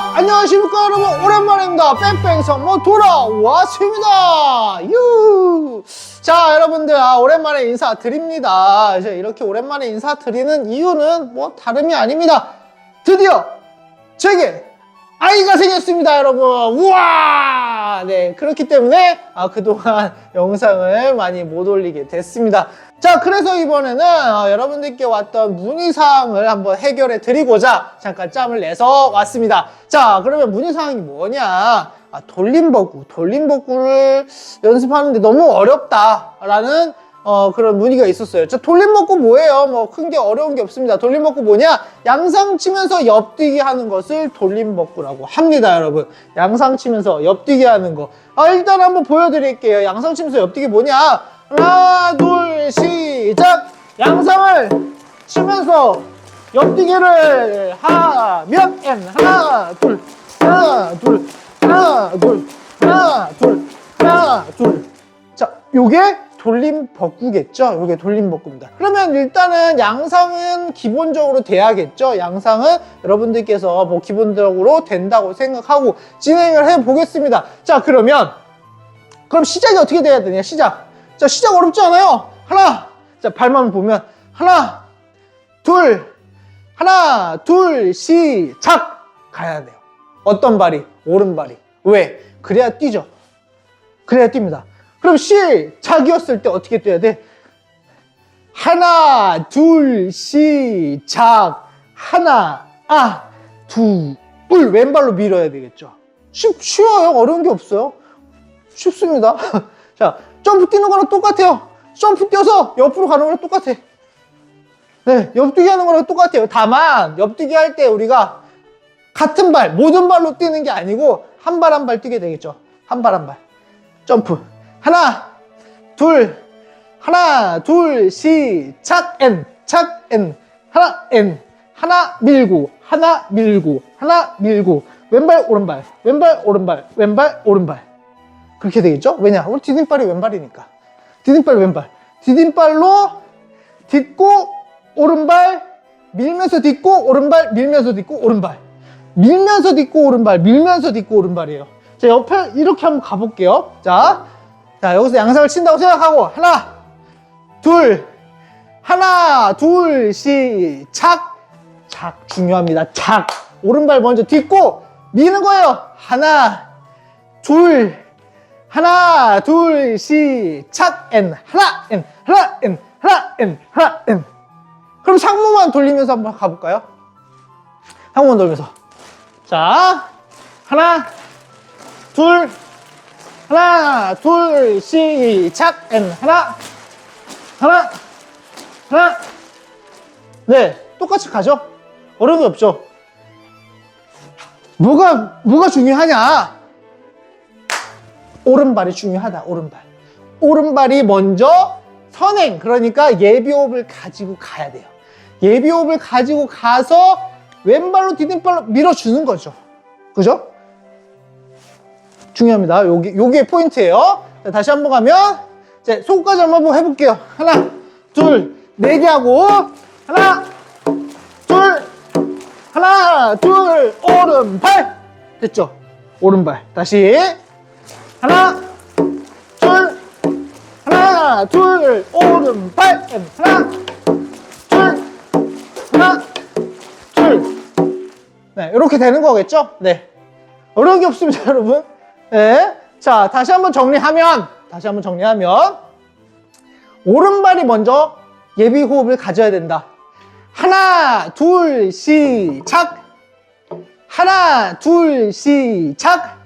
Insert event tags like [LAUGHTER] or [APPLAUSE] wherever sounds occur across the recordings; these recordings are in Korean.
안녕하십니까 여러분. 오랜만입니다. 뺑뺑 성모 돌아왔습니다. 유. 자 여러분들 아, 오랜만에 인사드립니다. 이제 이렇게 오랜만에 인사드리는 이유는 뭐 다름이 아닙니다. 드디어 제게 아이가 생겼습니다 여러분. 우와! 네 그렇기 때문에 아, 그동안 [LAUGHS] 영상을 많이 못 올리게 됐습니다 자 그래서 이번에는 어, 여러분들께 왔던 문의사항을 한번 해결해 드리고자 잠깐 짬을 내서 왔습니다 자 그러면 문의사항이 뭐냐 아, 돌림버구 돌림버구를 연습하는데 너무 어렵다 라는 어, 그런 문의가 있었어요. 저 돌림먹고 뭐예요? 뭐 큰 게 어려운 게 없습니다. 돌림먹고 뭐냐? 양상 치면서 옆뛰기 하는 것을 돌림먹고라고 합니다, 여러분. 양상 치면서 옆뛰기 하는 거. 아, 일단 한번 보여드릴게요. 양상 치면서 옆뛰기 뭐냐? 하나, 둘, 시작! 양상을 치면서 옆뛰기를 하면 N 하나, 둘, 하나, 둘, 하나, 둘, 하나, 둘, 하나, 둘. 자, 요게 돌림 벅구겠죠? 요게 돌림 벅구입니다. 그러면 일단은 양상은 기본적으로 돼야겠죠? 양상은 여러분들께서 뭐 기본적으로 된다고 생각하고 진행을 해 보겠습니다. 자, 그러면 그럼 시작이 어떻게 돼야 되냐? 시작. 자, 시작 어렵지 않아요? 하나. 자, 발만 보면 하나, 둘, 하나, 둘, 시작! 가야 돼요. 어떤 발이? 오른발이. 왜? 그래야 뛰죠. 그래야 뜁니다. 그럼 시작이었을 때 어떻게 뛰어야 돼? 하나, 둘, 시작. 하나, 아, 둘, 왼발로 밀어야 되겠죠. 쉽, 쉬워요. 어려운 게 없어요. 쉽습니다. [LAUGHS] 자, 점프 뛰는 거랑 똑같아요. 점프 뛰어서 옆으로 가는 거랑 똑같아. 네, 옆뛰기 하는 거랑 똑같아요. 다만, 옆뛰기 할 때 우리가 같은 발, 모든 발로 뛰는 게 아니고, 한 발 한 발 뛰게 되겠죠. 한 발 한 발. 점프. 하나, 둘, 하나, 둘, 시작, 엔, 착, 엔, 하나, 엔, 하나 밀고, 하나 밀고, 하나 밀고, 왼발, 오른발, 왼발, 오른발, 왼발, 오른발. 그렇게 되겠죠? 왜냐? 우리 디딤발이 왼발이니까. 디딤발, 왼발. 디딤발로 딛고, 오른발, 밀면서 딛고, 오른발, 밀면서 딛고, 오른발. 밀면서 딛고, 오른발, 밀면서 딛고, 오른발이에요. 자, 옆에 이렇게 한번 가볼게요. 자, 자, 여기서 양상을 친다고 생각하고, 하나, 둘, 하나, 둘, 시작. 착, 중요합니다. 착. 오른발 먼저 딛고, 미는 거예요. 하나, 둘, 하나, 둘, 시작. 엔, 하나, 엔, 하나, 엔, 하나, 엔, 하나, 엔. 그럼 상무만 돌리면서 한번 가볼까요? 상무만 돌면서. 자, 하나, 둘, 하나, 둘, 시작, 앤 하나, 하나, 하나. 네, 똑같이 가죠? 어려운 게 없죠? 뭐가, 뭐가 중요하냐? 오른발이 중요하다, 오른발. 오른발이 먼저 선행, 그러니까 예비호흡을 가지고 가야 돼요. 예비호흡을 가지고 가서 왼발로 디딤발로 밀어주는 거죠. 그죠? 중요합니다. 여기, 요게 포인트예요. 자, 다시 한번 가면, 이제 손까지 한번 해볼게요. 하나, 둘, 네 개 하고, 하나, 둘, 하나, 둘, 오른발. 됐죠? 오른발. 다시. 하나, 둘, 하나, 둘, 오른발. 하나, 둘, 하나, 둘. 네, 이렇게 되는 거겠죠? 네. 어려운 게 없습니다, [LAUGHS] 여러분. 네. 자, 다시 한번 정리하면, 다시 한번 정리하면, 오른발이 먼저 예비 호흡을 가져야 된다. 하나, 둘, 시작. 하나, 둘, 시작.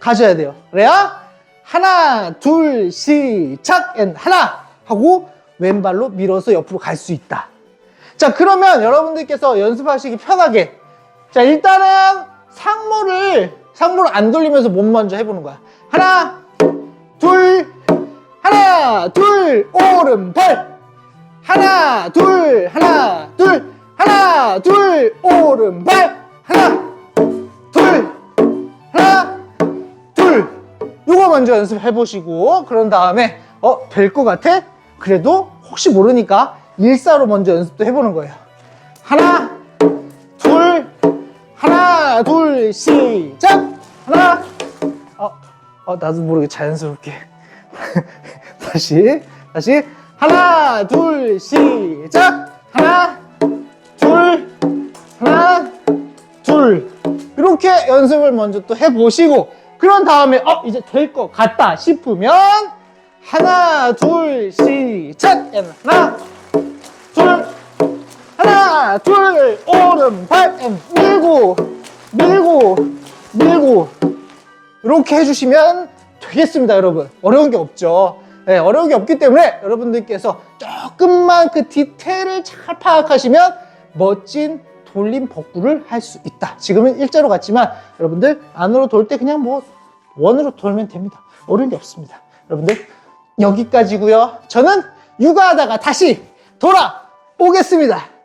가져야 돼요. 그래야 하나, 둘, 시작. 앤 하나 하고 왼발로 밀어서 옆으로 갈 수 있다. 자, 그러면 여러분들께서 연습하시기 편하게. 자, 일단은 상모를, 상모를 안 돌리면서 몸 먼저 해보는 거야. 하나, 둘, 하나, 둘, 오른발. 하나, 둘, 하나, 둘, 하나, 둘, 오른발. 하나, 요거 먼저 연습해 보시고, 그런 다음에, 어, 될 것 같아? 그래도 혹시 모르니까 일사로 먼저 연습도 해보는 거예요. 하나, 둘, 하나, 하나, 둘, 시작! 하나, 어, 어, 나도 모르게 자연스럽게. [LAUGHS] 다시, 다시. 하나, 둘, 시작! 하나, 둘, 하나, 둘. 이렇게 연습을 먼저 또 해보시고, 그런 다음에, 어, 이제 될 것 같다 싶으면, 하나, 둘, 시작! 하나, 둘, 하나, 둘, 오른발, 앤 밀고, 밀고, 밀고. 이렇게 해주시면 되겠습니다, 여러분. 어려운 게 없죠. 네, 어려운 게 없기 때문에 여러분들께서 조금만 그 디테일을 잘 파악하시면 멋진 돌림 복구를 할 수 있다. 지금은 일자로 갔지만 여러분들 안으로 돌 때 그냥 뭐 원으로 돌면 됩니다. 어려운 게 없습니다. 여러분들 여기까지고요. 저는 육아하다가 다시 돌아오겠습니다.